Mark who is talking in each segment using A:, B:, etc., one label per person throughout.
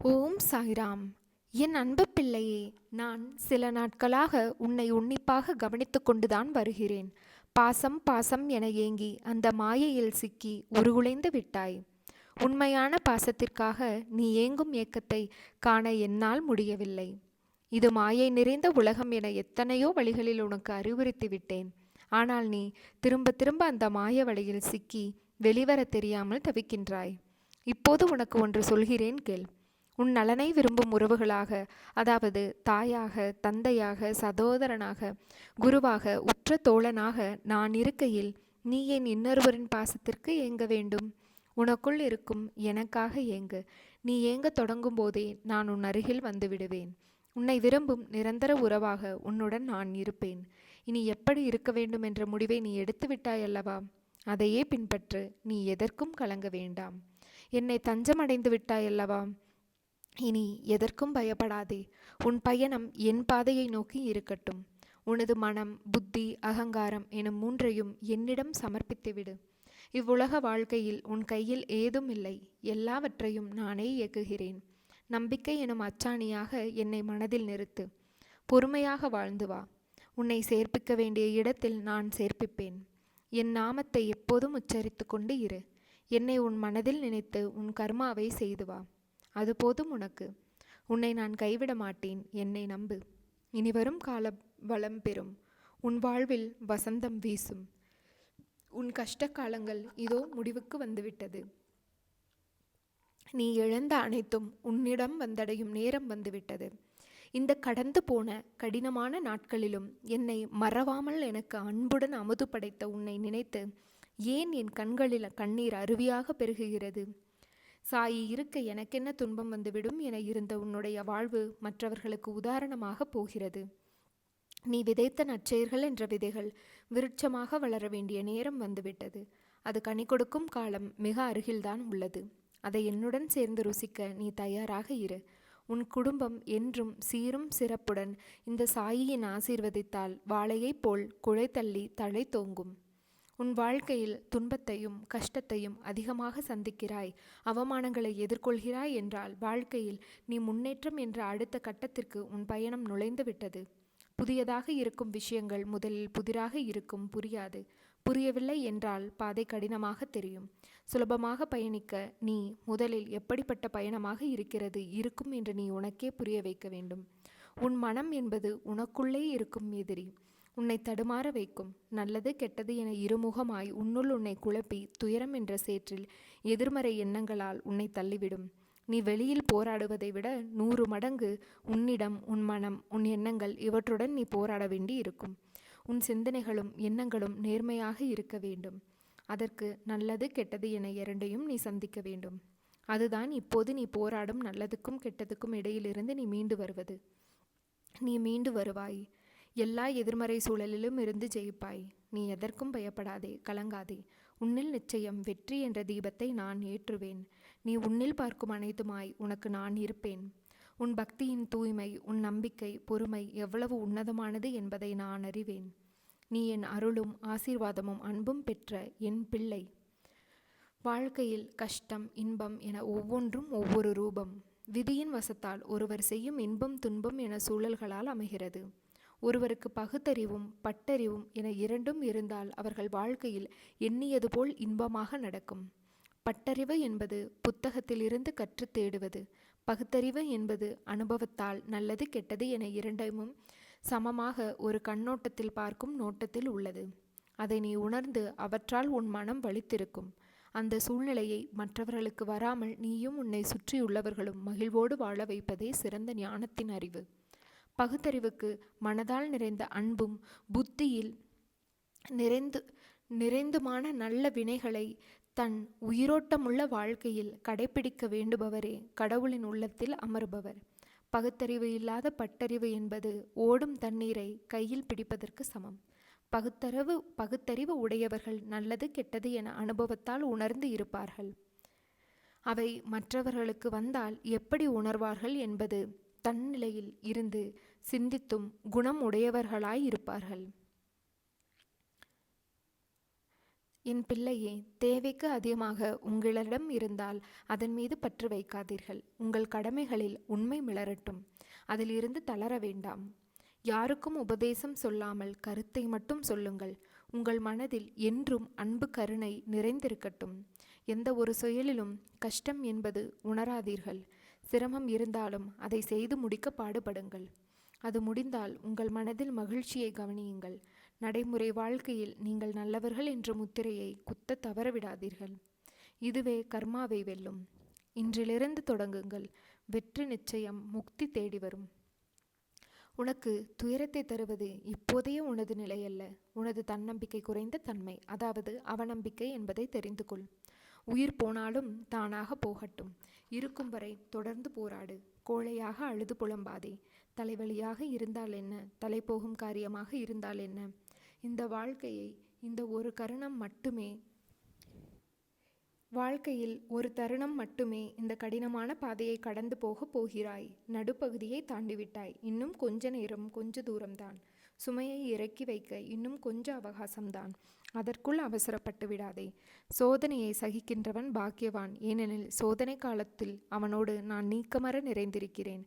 A: ஓம் சாய்ராம். என் அன்பு பிள்ளையே நான் சில நாட்களாக உன்னை உன்னிப்பாக கவனித்து கொண்டுதான் வருகிறேன். பாசம் பாசம் என ஏங்கி அந்த மாயையில் சிக்கி உருகுலைந்து விட்டாய். உண்மையான பாசத்திற்காக நீ ஏங்கும் ஏக்கத்தை காண என்னால் முடியவில்லை. இது மாயை நிறைந்த உலகம் என எத்தனையோ வழிகளில் உனக்கு அறிவுறுத்தி விட்டேன். ஆனால் நீ திரும்ப திரும்ப அந்த மாய வழியில் சிக்கி வெளிவர தெரியாமல் தவிக்கின்றாய். இப்போது உனக்கு ஒன்று சொல்கிறேன் கேள். உன் நலனை விரும்பும் உறவுகளாக அதாவது தாயாக தந்தையாக சகோதரனாக குருவாக உற்ற தோழனாக நான் இருக்கையில் நீ என் இன்னொருவரின் பாசத்திற்கு ஏங்க வேண்டும்? உனக்குள் இருக்கும் எனக்காக ஏங்கு. நீ ஏங்க தொடங்கும் போதே நான் உன் அருகில் வந்து விடுவேன். உன்னை விரும்பும் நிரந்தர உறவாக உன்னுடன் நான் இருப்பேன். இனி எப்படி இருக்க வேண்டும் என்ற முடிவை நீ எடுத்து விட்டாயல்லவா அதையே பின்பற்று நீ எதற்கும் கலங்க வேண்டாம். என்னை தஞ்சமடைந்து விட்டாயல்லவா இனி எதற்கும் பயப்படாதே. உன் பயணம் என் பாதையை நோக்கி இருக்கட்டும். உனது மனம் புத்தி அகங்காரம் எனும் மூன்றையும் என்னிடம் சமர்ப்பித்துவிடு. இவ்வுலக வாழ்க்கையில் உன் கையில் ஏதும் இல்லை. எல்லாவற்றையும் நானே இயக்குகிறேன். நம்பிக்கை எனும் அச்சாணியாக என்னை மனதில் நிறுத்து. பொறுமையாக வாழ்ந்து வா. உன்னை சேர்ப்பிக்க வேண்டிய இடத்தில் நான் சேர்ப்பிப்பேன். என் நாமத்தை எப்போதும் உச்சரித்து கொண்டு இரு. என்னை உன் மனதில் நினைத்து உன் கர்மாவை செய்து வா. அது போதும் உனக்கு. உன்னை நான் கைவிட மாட்டேன் என்னை நம்பு. இனி வரும் கால வளம் பெறும். உன் வாழ்வில் வசந்தம் வீசும். உன் கஷ்ட காலங்கள் இதோ முடிவுக்கு வந்துவிட்டது. நீ இழந்த அனைத்தும் உன்னிடம் வந்தடையும் நேரம் வந்துவிட்டது. இந்த கடந்து போன கடினமான நாட்களிலும் என்னை மறவாமல் எனக்கு அன்புடன் அமுது படைத்த உன்னை நினைத்து ஏன் என் கண்களில் கண்ணீர் அருவியாக பெருகுகிறது? சாயி இருக்க எனக்கென்ன துன்பம் வந்துவிடும் என இருந்த உன்னுடைய வாழ்வு மற்றவர்களுக்கு உதாரணமாக போகிறது. நீ விதைத்த நற்செயர்கள் என்ற விதைகள் விருட்சமாக வளர வேண்டிய நேரம் வந்துவிட்டது. அது கனி கொடுக்கும் காலம் மிக அருகில்தான் உள்ளது. அதை என்னுடன் சேர்ந்து ருசிக்க நீ தயாராக இரு. உன் குடும்பம் என்றும் சீரும் சிறப்புடன் இந்த சாயியின் ஆசீர்வதித்தால் வாழையைப் போல் குழை தள்ளி தழை தோங்கும் உன் வாழ்க்கையில் துன்பத்தையும் கஷ்டத்தையும் அதிகமாக சந்திக்கிறாய். அவமானங்களை எதிர்கொள்கிறாய் என்றால் வாழ்க்கையில் நீ முன்னேற்றம் என்ற அடுத்த கட்டத்திற்கு உன் பயணம் நுழைந்து விட்டது. புதியதாக இருக்கும் விஷயங்கள் முதலில் புதிராக இருக்கும் புரியாது. புரியவில்லை என்றால் பாதை கடினமாக தெரியும். சுலபமாக பயணிக்க நீ முதலில் எப்படிப்பட்ட பயணமாக இருக்கிறது இருக்கும் என்று நீ உனக்கே புரிய வைக்க வேண்டும். உன் மனம் என்பது உனக்குள்ளே இருக்கும் எதிரி. உன்னை தடுமாற வைக்கும். நல்லது கெட்டது என இருமுகமாய் உன்னுள் உன்னை குழப்பி துயரம் என்ற சேற்றில் எதிர்மறை எண்ணங்களால் உன்னை தள்ளிவிடும். நீ வெளியில் போராடுவதை விட நூறு மடங்கு உன்னிடம் உன் மனம் உன் எண்ணங்கள் இவற்றுடன் நீ போராட வேண்டி இருக்கும். உன் சிந்தனைகளும் எண்ணங்களும் நேர்மையாக இருக்க வேண்டும். அதற்கு நல்லது கெட்டது என இரண்டையும் நீ சந்திக்க வேண்டும். அதுதான் இப்போது நீ போராடும் நல்லதுக்கும் கெட்டதுக்கும் இடையிலிருந்து நீ மீண்டு வருவது. நீ மீண்டு வருவாய். எல்லா எதிர்மறை சூழலிலும் இருந்து ஜெயிப்பாய். நீ எதற்கும் பயப்படாதே கலங்காதே. உன்னில் நிச்சயம் வெற்றி என்ற தீபத்தை நான் ஏற்றுவேன். நீ உன்னில் பார்க்கும் அனைத்துமாய் உனக்கு நான் இருப்பேன். உன் பக்தியின் தூய்மை உன் நம்பிக்கை பொறுமை எவ்வளவு உன்னதமானது என்பதை நான் அறிவேன். நீ என் அருளும் ஆசீர்வாதமும் அன்பும் பெற்ற என் பிள்ளை. வாழ்க்கையில் கஷ்டம் இன்பம் என ஒவ்வொன்றும் ஒவ்வொரு ரூபம். விதியின் வசத்தால் ஒருவர் செய்யும் இன்பம் துன்பம் என சூழல்களால் அமைகிறது. ஒருவருக்கு பகுத்தறிவும் பட்டறிவும் என இரண்டும் இருந்தால் அவர்கள் வாழ்க்கையில் எண்ணியது போல் இன்பமாக நடக்கும். பட்டறிவு என்பது புத்தகத்திலிருந்து கற்றுத் தேடுவது. பகுத்தறிவு என்பது அனுபவத்தால் நல்லது கெட்டது என இரண்டையும் சமமாக ஒரு கண்ணோட்டத்தில் பார்க்கும் நோட்டத்தில் உள்ளது. அதை நீ உணர்ந்து அவற்றால் உன் மனம் வலித்திருக்கும். அந்த சூழ்நிலையை மற்றவர்களுக்கு வராமல் நீயும் உன்னை சுற்றியுள்ளவர்களும் மகிழ்வோடு வாழ வைப்பதே சிறந்த ஞானத்தின் அறிவு. பகுத்தறிவுக்கு மனதால் நிறைந்த அன்பும் புத்தியில் நிறைந்து நிறைந்துமான நல்ல வினைகளை தன் உயிரோட்டமுள்ள வாழ்க்கையில் கடைபிடிக்க வேண்டுபவரே கடவுளின் உள்ளத்தில் அமருபவர். பகுத்தறிவு இல்லாத பட்டறிவு என்பது ஓடும் தண்ணீரை கையில் பிடிப்பதற்கு சமம். பகுத்தறிவு பகுத்தறிவு உடையவர்கள் நல்லது கெட்டது என அனுபவத்தால் உணர்ந்து இருப்பார்கள். அவை மற்றவர்களுக்கு வந்தால் எப்படி உணர்வார்கள் என்பது தன்னிலையில் இருந்து சிந்தித்தும் குணம் உடையவர்களாய் இருப்பார்கள். என் பிள்ளையே தேவைக்கு அதிகமாக உங்களிடம் இருந்தால் அதன் மீது பற்று வைக்காதீர்கள். உங்கள் கடமைகளில் உண்மை மிளரட்டும். அதிலிருந்து தளர வேண்டாம். யாருக்கும் உபதேசம் சொல்லாமல் கருத்தை மட்டும் சொல்லுங்கள். உங்கள் மனதில் என்றும் அன்பு கருணை நிறைந்திருக்கட்டும். எந்த ஒரு செயலிலும் கஷ்டம் என்பது உணராதீர்கள். சிரமம் இருந்தாலும் அதை செய்து முடிக்க பாடுபடுங்கள். அது முடிந்தால் உங்கள் மனதில் மகிழ்ச்சியை கவனியுங்கள். நடைமுறை வாழ்க்கையில் நீங்கள் நல்லவர்கள் என்ற முத்திரையை குத்த தவறவிடாதீர்கள். இதுவே கர்மாவை வெல்லும். இன்றிலிருந்து தொடங்குங்கள். வெற்றி நிச்சயம் முக்தி தேடி வரும். உனக்கு துயரத்தை தருவது இப்போதைய உனது நிலையல்ல. உனது தன்னம்பிக்கை குறைந்த தன்மை அதாவது அவநம்பிக்கை என்பதை தெரிந்து கொள் உயிர் போனாலும் தானாக போகட்டும். இருக்கும் வரை தொடர்ந்து போராடு. கோழையாக அழுது புலம்பாதே. தலைவலியாக இருந்தால் என்ன? தலை போகும் காரியமாக இருந்தால் என்ன? இந்த வாழ்க்கையை இந்த ஒரு கருணம் மட்டுமே வாழ்க்கையில் ஒரு தருணம் மட்டுமே இந்த கடினமான பாதையை கடந்து போக போகிறாய். நடுப்பகுதியை தாண்டிவிட்டாய். இன்னும் கொஞ்ச நேரம் கொஞ்ச தூரம்தான். சுமையை இறக்கி வைக்க இன்னும் கொஞ்ச அவகாசம்தான். அதற்குள் அவசரப்பட்டு விடாதே. சோதனையை சகிக்கின்றவன் பாக்கியவான். ஏனெனில் சோதனை காலத்தில் அவனோடு நான் நீக்கமர நிறைந்திருக்கிறேன்.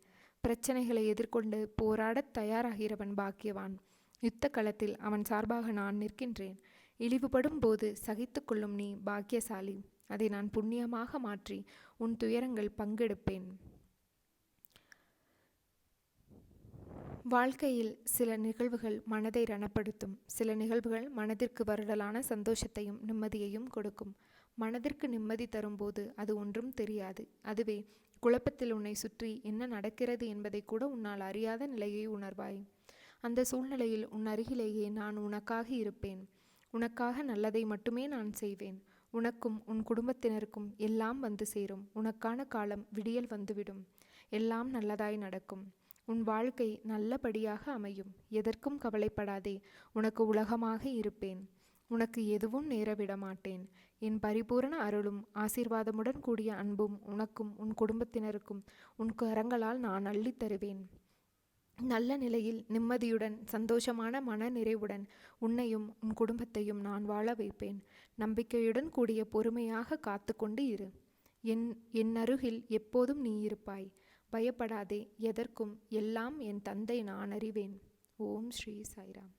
A: பிரச்சனைகளை எதிர்கொண்டு போராடத் தயாராகிறவன் பாக்கியவான். யுத்த களத்தில் அவன் சார்பாக நான் நிற்கின்றேன். இழிவுபடும் போது சகித்து கொள்ளும் நீ பாக்கியசாலி. அதை நான் புண்ணியமாக மாற்றி உன் துயரங்கள் பங்கெடுப்பேன். வாழ்க்கையில் சில நிகழ்வுகள் மனதை ரணப்படுத்தும். சில நிகழ்வுகள் மனதிற்கு வருடலான சந்தோஷத்தையும் நிம்மதியையும் கொடுக்கும். மனதிற்கு நிம்மதி தரும்போது அது ஒன்றும் தெரியாது. அதுவே குழப்பத்தில் உன்னை சுற்றி என்ன நடக்கிறது என்பதை கூட உன்னால் அறியாத நிலையை உணர்வாய். அந்த சூழ்நிலையில் உன் அருகிலேயே நான் உனக்காக இருப்பேன். உனக்காக நல்லதை மட்டுமே நான் செய்வேன். உனக்கும் உன் குடும்பத்தினருக்கும் எல்லாம் வந்து சேரும். உனக்கான காலம் விடியல் வந்துவிடும். எல்லாம் நல்லதாய் நடக்கும். உன் வாழ்க்கை நல்லபடியாக அமையும். எதற்கும் கவலைப்படாதே. உனக்கு உலகமாக இருப்பேன். உனக்கு எதுவும் நேரவிட மாட்டேன். என் பரிபூரண அருளும் ஆசீர்வாதமுடன் கூடிய அன்பும் உனக்கும் உன் குடும்பத்தினருக்கும் உன் கரங்களால் நான் அள்ளித் தருவேன். நல்ல நிலையில் நிம்மதியுடன் சந்தோஷமான மன நிறைவுடன் உன்னையும் உன் குடும்பத்தையும் நான் வாழ வைப்பேன். நம்பிக்கையுடன் கூடிய பொறுமையாக காத்து கொண்டு இரு. என் என் அருகில் எப்போதும் நீ இருப்பாய். பயப்படாதே எதற்கும் எல்லாம் என் தந்தை நான் அறிவேன். ஓம் ஸ்ரீ சாய்ராம்.